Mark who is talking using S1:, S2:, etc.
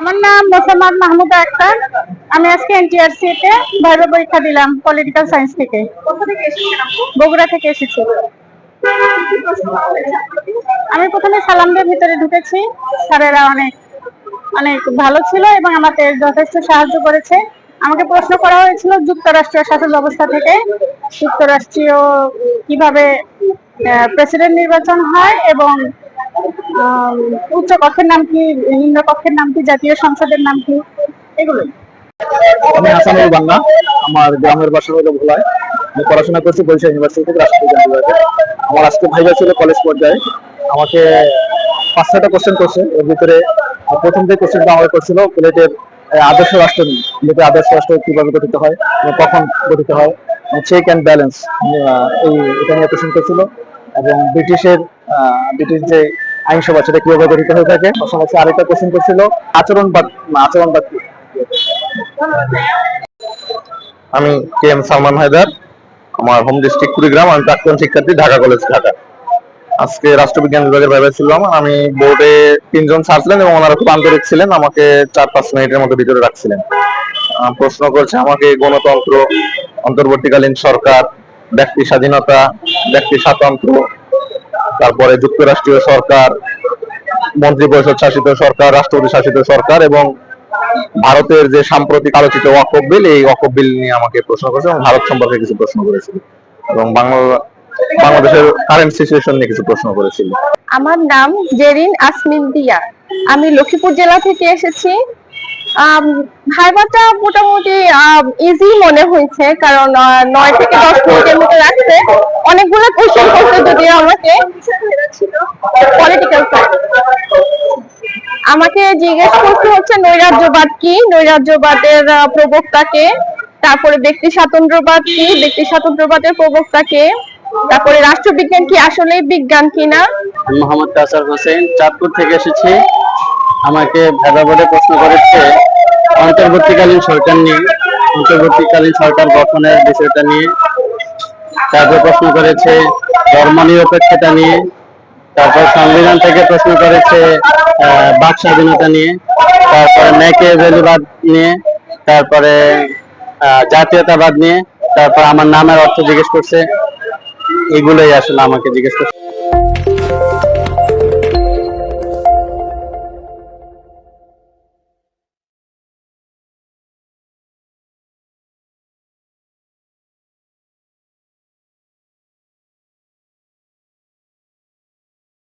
S1: আমার নাম মোসাম্মদ মাহমুদা আক্তার। আমি আজকে এনটিআরসি তে ভাইবা পরীক্ষা দিলাম পলিটিক্যাল সায়েন্স থেকে। বগুড়া থেকে এসেছি? আমি প্রথমে সালামদের ভিতরে ঢুকেছি। স্যারেরা অনেক অনেক ভালো ছিল এবং আমাকে যথেষ্ট সাহায্য করেছে। আমাকে প্রশ্ন করা হয়েছিল যুক্তরাষ্ট্রীয় শাসন ব্যবস্থা থেকে যুক্তরাষ্ট্রীয় কীভাবে প্রেসিডেন্ট নির্বাচন হয় এবং উচ্চ কক্ষের নাম কি, নিম্ন কক্ষের নাম কি, জাতীয় সংসদের নাম কি? এগুলো।
S2: আমি হাসানুল বান্না আমার গ্রামের বাসা হলো ভোলায়। আমি পড়াশোনা করছি বরিশাল ইউনিভার্সিটি থেকে রাষ্ট্রবিজ্ঞান বিভাগে আমার আজকে ভাইবা ছিল কলেজ পর্যায়ে। আমাকে পাঁচ ছটা কোশ্চেন করছে। এর ভিতরে প্রথম যে কোশ্চেনটা আমাকে করছিল প্লেটের আদর্শ রাষ্ট্র প্লেটের আদর্শ রাষ্ট্র কীভাবে গঠিত হয় কখন গঠিত হয় চেক অ্যান্ড ব্যালেন্স এই, এটা নিয়ে কোশ্চেন করছিল। এবং ব্রিটিশের ব্রিটিশ যে আইনসভা সেটা কীভাবে গঠিত হয়ে থাকে? পাশাপাশি আরেকটা কোশ্চেন করছিল, আচরণ আচরণবাদ আচরণবাদ কি
S3: আমি কে এম সালমান হায়দার, আমার হোম ডিস্ট্রিক্ট কুড়িগ্রাম, আমি প্রাক্তন শিক্ষার্থী, ঢাকা কলেজ ঢাকা। আজকে রাষ্ট্রবিজ্ঞান বিভাগের ভাইবা ছিলাম, আমি বোর্ডে তিনজন স্যার ছিলেন এবং ওনারা খুব আন্তরিক ছিলেন, আমাকে চার পাঁচ মিনিটের মতো ভিতরে রাখছিলেন। প্রশ্ন করছে, আমাকে গণতন্ত্র, অন্তর্বর্তীকালীন সরকার, ব্যক্তি স্বাধীনতা, ব্যক্তি স্বাতন্ত্র তারপরে যুক্তরাষ্ট্রীয় সরকার, মন্ত্রী পরিষদ শাসিত সরকার, রাষ্ট্রপতি শাসিত সরকার এবং ভারতের যে সাম্প্রতিক আলোচিত ওয়াকফ বিল, এই ওয়াকফ বিল নিয়ে আমাকে প্রশ্ন করেছে এবং ভারত সম্পর্কে কিছু প্রশ্ন করেছিল এবং বাংলা, বাংলাদেশের কারেন্ট সিচুয়েশন নিয়ে কিছু প্রশ্ন করেছিল।
S4: আমার নাম জেরিন আসমিন দিয়া। আমি লক্ষ্মীপুর জেলা থেকে এসেছি। ভাইবাটা মোটামুটি ইজি মনে হয়েছে কারণ নয় থেকে দশ মিনিটের মতো রাখছে অনেকগুলো কোশ্চেন করতে যদিও আমাকে। পলিটিক্যাল আমাকে জিজ্ঞেস করতে হচ্ছে নৈরাজ্যবাদ কি? নৈরাজ্যবাদের আহ, প্রবক্তা কে? তারপরে ব্যক্তি স্বাতন্ত্র্যবাদ কি? ব্যক্তি স্বাতন্ত্রবাদের প্রবক্তা কে? তারপরে রাষ্ট্রবিজ্ঞান কি? আসলেই বিজ্ঞান কিনা?
S2: মোহাম্মদ কাসার হোসেন চাঁদপুর থেকে এসেছি। আমাকে বোর্ডে প্রশ্ন করেছে, অন্তর্বর্তীকালীন সরকার নিয়ে, অন্তর্বর্তীকালীন সরকার গঠনের বিষয়টা নিয়ে। তারপর প্রশ্ন করেছে, ধর্মনিরপেক্ষতা নিয়ে। তারপর সংবিধান থেকে প্রশ্ন করেছে বাক স্বাধীনতা নিয়ে। তারপরে মেকে ভ্যালুবাদ নিয়ে। তারপরে জাতীয়তাবাদ নিয়ে। তারপর আমার নামের অর্থ জিজ্ঞেস করছে। এগুলোই আসলে আমাকে জিজ্ঞেস করছে।